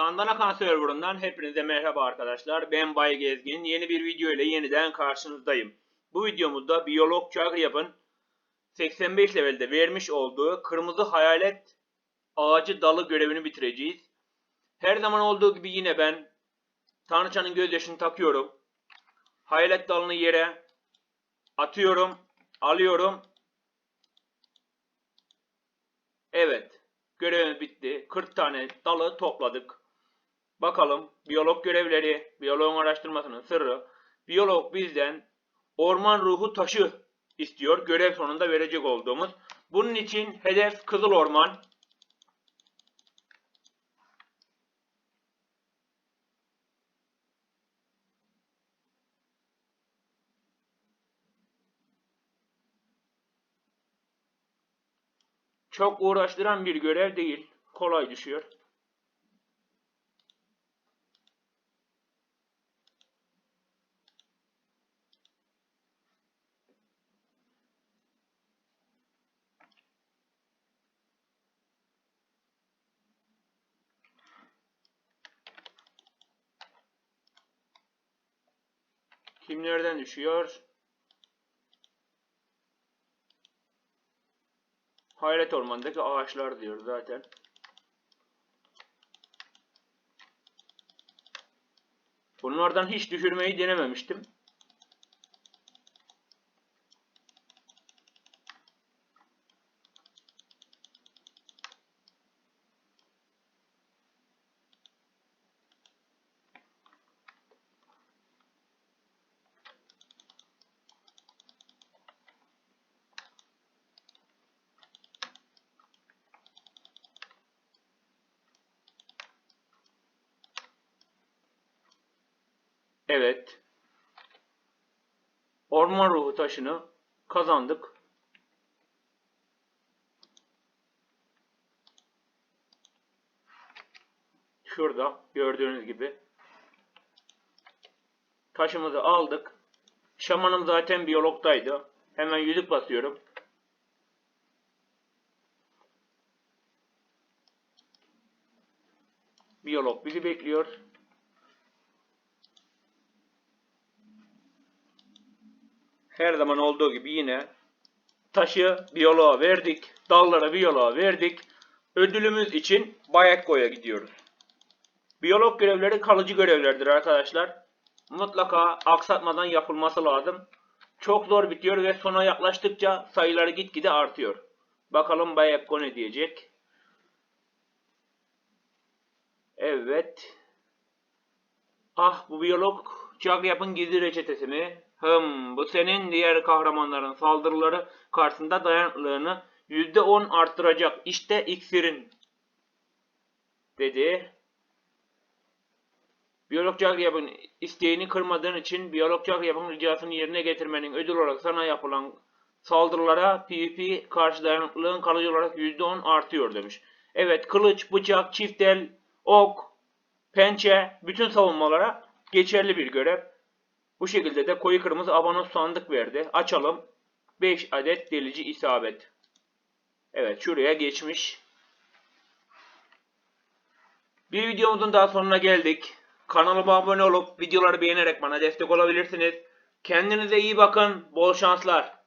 Dandana Kan serverından hepinize merhaba arkadaşlar. Ben Bay Gezgin. Yeni bir video ile yeniden karşınızdayım. Bu videomuzda biyolog Çagriyap'ın 85 levelde vermiş olduğu kırmızı hayalet ağacı dalı görevini bitireceğiz. Her zaman olduğu gibi yine ben Tanrıçanın gözyaşını takıyorum. Hayalet dalını yere atıyorum, alıyorum. Evet, görevimiz bitti. 40 tane dalı topladık. Bakalım biyolog görevleri, biyoloğun araştırmasının sırrı. Biyolog bizden orman ruhu taşı istiyor. Görev sonunda verecek olduğumuz. Bunun için hedef Kızıl Orman. Çok uğraştıran bir görev değil. Kolay düşüyor. Kimlerden düşüyor? Hayret ormandaki ağaçlar diyor zaten. Bunlardan hiç düşürmeyi denememiştim. Evet. Orman ruhu taşını kazandık. Şurada gördüğünüz gibi. Taşımızı aldık. Şamanım zaten biyologdaydı. Hemen yüzük basıyorum. Biyolog bizi bekliyor. Her zaman olduğu gibi yine taşı biyoloğa verdik, dallara biyoloğa verdik. Ödülümüz için Bayekko'ya gidiyoruz. Biyolog görevleri kalıcı görevlerdir arkadaşlar. Mutlaka aksatmadan yapılması lazım. Çok zor bitiyor ve sona yaklaştıkça sayıları gitgide artıyor. Bakalım Bayekko ne diyecek. Evet. Ah bu biyolog Cagyap'ın gizli reçetesi mi? Hım, bu senin diğer kahramanların saldırıları karşısında dayanıklılığını %10 arttıracak. İşte iksirin. Dedi. Biyolog Cagyap'ın isteğini kırmadığın için Biyolog Cagyap'ın ricasını yerine getirmenin ödül olarak sana yapılan saldırılara PvP karşı dayanıklılığın kalıcı olarak %10 artıyor demiş. Evet kılıç, bıçak, çiftel, ok, pençe bütün savunmalara geçerli bir görev. Bu şekilde de koyu kırmızı abonos sandık verdi. Açalım. 5 adet delici isabet. Evet şuraya geçmiş. Bir videomuzun daha sonuna geldik. Kanalıma abone olup videoları beğenerek bana destek olabilirsiniz. Kendinize iyi bakın. Bol şanslar.